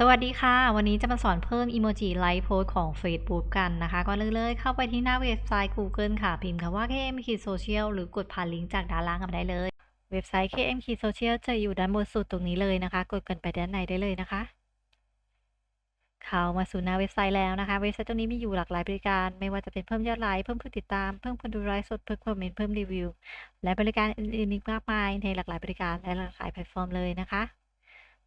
สวัสดีค่ะ วันนี้จะมาสอนเพิ่มอีโมจิไลฟ์โพสของ Facebook กันนะคะก่อนอื่นเลยเข้าไปที่หน้าเว็บไซต์ Google ค่ะ พิมพ์คำว่า KM Social หรือกดผ่านลิงก์จากด้านล่างกันได้เลย เว็บไซต์ KM Social จะอยู่ด้านบนสุดตรงนี้เลยนะคะ กดกันไปด้านในได้เลยนะคะ เข้ามาสู่หน้าเว็บไซต์แล้วนะคะ เว็บไซต์ตรงนี้มีอยู่หลากหลายบริการ ไม่ว่าจะเป็นเพิ่มยอดไลค์เพิ่มผู้ติดตามเพิ่มคนดูไลฟ์สดเพิ่มคอมเมนต์เพิ่มรีวิว และบริการอื่นๆอีกมากมายในหลากหลายบริการและหลากหลายแพลตฟอร์มเลยนะคะ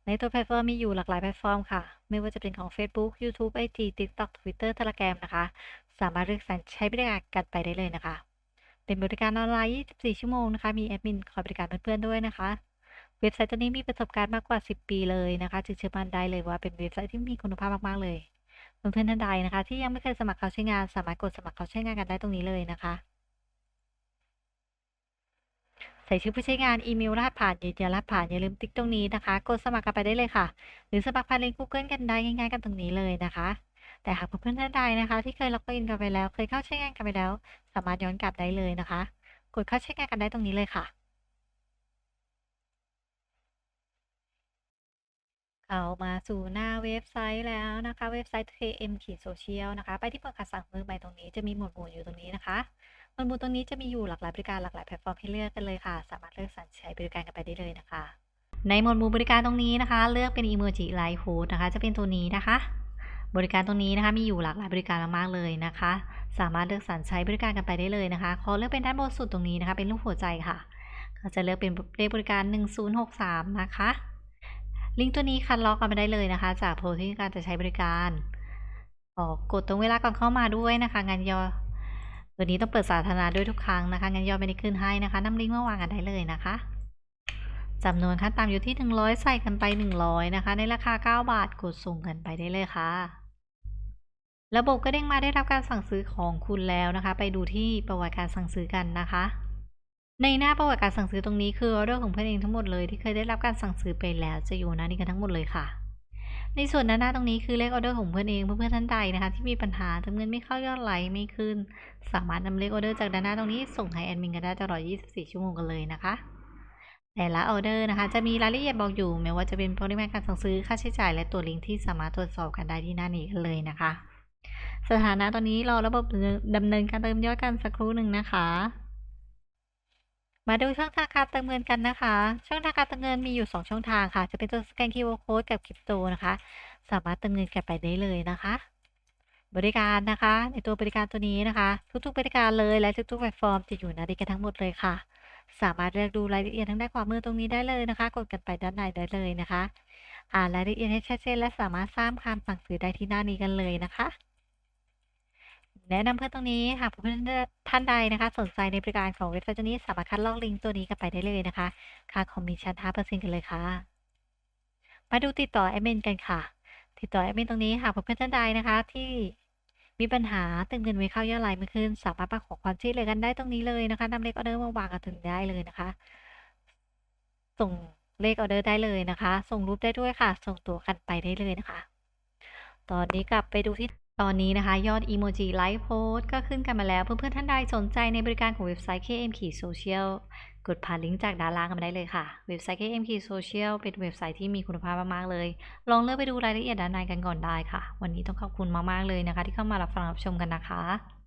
ในตัวแพลตฟอร์มมีอยู่หลากหลายแพลตฟอร์มค่ะ ไม่ว่าจะเป็นของ Facebook YouTube IG TikTok Twitter Telegram นะคะ สามารถเลือกสรรใช้บริการกันไปได้เลยนะคะ เป็นบริการออนไลน์ 24 ชั่วโมงนะคะ มีแอดมินคอยบริการเพื่อนๆด้วยนะคะ เว็บไซต์ตัวนี้มีประสบการณ์มากกว่า 10 ปีเลยนะคะ จึงเชื่อมั่นได้เลยว่าเป็นเว็บไซต์ที่มีคุณภาพมากๆเลยเพื่อนๆท่านใดนะคะ ที่ยังไม่เคยสมัครเข้าใช้งาน สามารถกดสมัครเข้าใช้งานกันได้ตรงนี้เลยนะคะ ใส่ชื่อผู้ใช้งานอีเมลรหัสผ่านยืนยันรหัสผ่านอย่าลืมติ๊กตรงนี้นะคะ กดสมัครกันไปได้เลยค่ะ หรือสมัครผ่านลิงก์ Google กันได้ง่ายๆกันตรงนี้เลยนะคะ แต่หากเพื่อนๆท่านใดนะคะ ที่เคยล็อกอินกันไปแล้ว เคยเข้าใช้งานกันไปแล้ว สามารถย้อนกลับได้เลยนะคะ กดเข้าใช้งานกันได้ตรงนี้เลยค่ะเข้ามาสู่หน้าเว็บไซต์แล้วนะคะ เว็บไซต์ KM ขีดโซเชียลนะคะ ไปที่เปิดการสั่งมือใหม่ตรงนี้จะมีหมวดหมู่อยู่ตรงนี้นะคะ หมวดหมู่ตรงนี้จะมีอยู่หลากหลายบริการหลากหลายแพลตฟอร์มให้เลือกกันเลยค่ะ สามารถเลือกสรรใช้บริการกันไปได้เลยนะคะ ในหมวดหมู่บริการตรงนี้นะคะ เลือกเป็น Emoji Live Food นะคะ จะเป็นตัวนี้นะคะ บริการตรงนี้นะคะมีอยู่หลากหลายบริการมากๆเลยนะคะ สามารถเลือกสรรใช้บริการกันไปได้เลยนะคะขอเลือกเป็นด้านบนสุดตรงนี้นะคะ เป็นรูปหัวใจค่ะ ก็จะเลือกเป็นเลขบริการ 1063 นะคะ ลิงก์ตัวนี้คัดล็อกกันไปได้เลยนะคะ จากโพสที่การจะใช้บริการขอกดตรงเวลาก่อนเข้ามาด้วยนะคะงานย่อ ตัวนี้ต้องเปิดสาธารณะด้วยทุกครั้งนะคะงานย่อไม่ได้ขึ้นให้นะคะน้ำลิงก์มาวางกันได้เลยนะคะจำนวนขั้นต่ำอยู่ที่ 100 ใส่กันไป 100 นะคะ ในราคา 9 บาท กดส่งกันไปได้เลยค่ะ ระบบก็เด้งมาได้รับการสั่งซื้อของคุณแล้วนะคะ ไปดูที่ประวัติการสั่งซื้อกันนะคะ ในหน้าประวัติการสั่งซื้อตรงนี้คือออเดอร์ของเพื่อนเองทั้งหมดเลยที่เคยได้รับการสั่งซื้อไปแล้วจะอยู่หน้านี้กันทั้งหมดเลยค่ะ ในส่วนด้านหน้าตรงนี้คือเลขออเดอร์ของเพื่อนเองเพื่อนๆท่านใดนะคะ ที่มีปัญหาจำเงินไม่เข้ายอดไลค์ไม่ขึ้น สามารถนำเลขออเดอร์จากด้านหน้าตรงนี้ส่งให้แอดมินกันได้ตลอด 24 ชั่วโมงกันเลยนะคะแต่ละออเดอร์นะคะ จะมีรายละเอียดบอกอยู่ไม่ว่าจะเป็นปริมาณการสั่งซื้อค่าใช้จ่ายและตัวลิงก์ที่สามารถตรวจสอบกันได้ที่หน้านี้กันเลยนะคะ สถานะตอนนี้รอระบบดำเนินการเติมยอดกันสักครู่หนึ่งนะคะ มาดูช่องทางการเติมเงินกันนะคะ ช่องทางการเติมเงินมีอยู่ 2 ช่องทางค่ะ จะเป็นตัวสแกน QR Code กับคริปโตนะคะ สามารถเติมเงินกันไปได้เลยนะคะ บริการนะคะ ในตัวบริการตัวนี้นะคะ ทุกๆบริการเลยและทุกๆแพลตฟอร์มจะอยู่ในนี้กันทั้งหมดเลยค่ะ สามารถเลือกดูรายละเอียดทางด้านขวามือตรงนี้ได้เลยนะคะ กดกันไปด้านในได้เลยนะคะ อ่านรายละเอียดให้ชัดเจนและสามารถสร้างคำสั่งซื้อได้ที่หน้านี้กันเลยนะคะ แนะนำเพื่อนตรงนี้หากเพื่อนท่านใดนะคะ สนใจในบริการของเว็บไซต์ตัวนี้สามารถคัดลอกลิงก์ตัวนี้กันไปได้เลยนะคะ ค่าคอมมิชชั่น5%กันเลยค่ะ มาดูติดต่อแอดมินกันค่ะ ติดต่อแอดมินตรงนี้หากเพื่อนท่านใดนะคะที่มีปัญหาติมเงินไว้เข้ายอดไลน์ไม่ขึ้น สามารถมาขอความช่วยเหลือกันได้ตรงนี้เลยนะคะนำเลขออเดอร์มาวางกันถึงได้เลยนะคะ ส่งเลขออเดอร์ได้เลยนะคะ ส่งรูปได้ด้วยค่ะ ส่งตัวกันไปได้เลยนะคะ ตอนนี้กลับไปดูที่ ตอนนี้นะคะยอดอีโมจิไลฟ์โพสก็ขึ้นกันมาแล้ว เพื่อนๆท่านใดสนใจในบริการของเว็บไซต์ KM Social กดผ่านลิงก์จากด้านล่างกันมาได้เลยค่ะ เว็บไซต์ KM Social เป็นเว็บไซต์ที่มีคุณภาพมากๆเลย ลองเลือกไปดูรายละเอียดด้านในกันก่อนได้ค่ะ วันนี้ต้องขอบคุณมากๆเลยนะคะ ที่เข้ามารับฟังรับชมกันนะคะ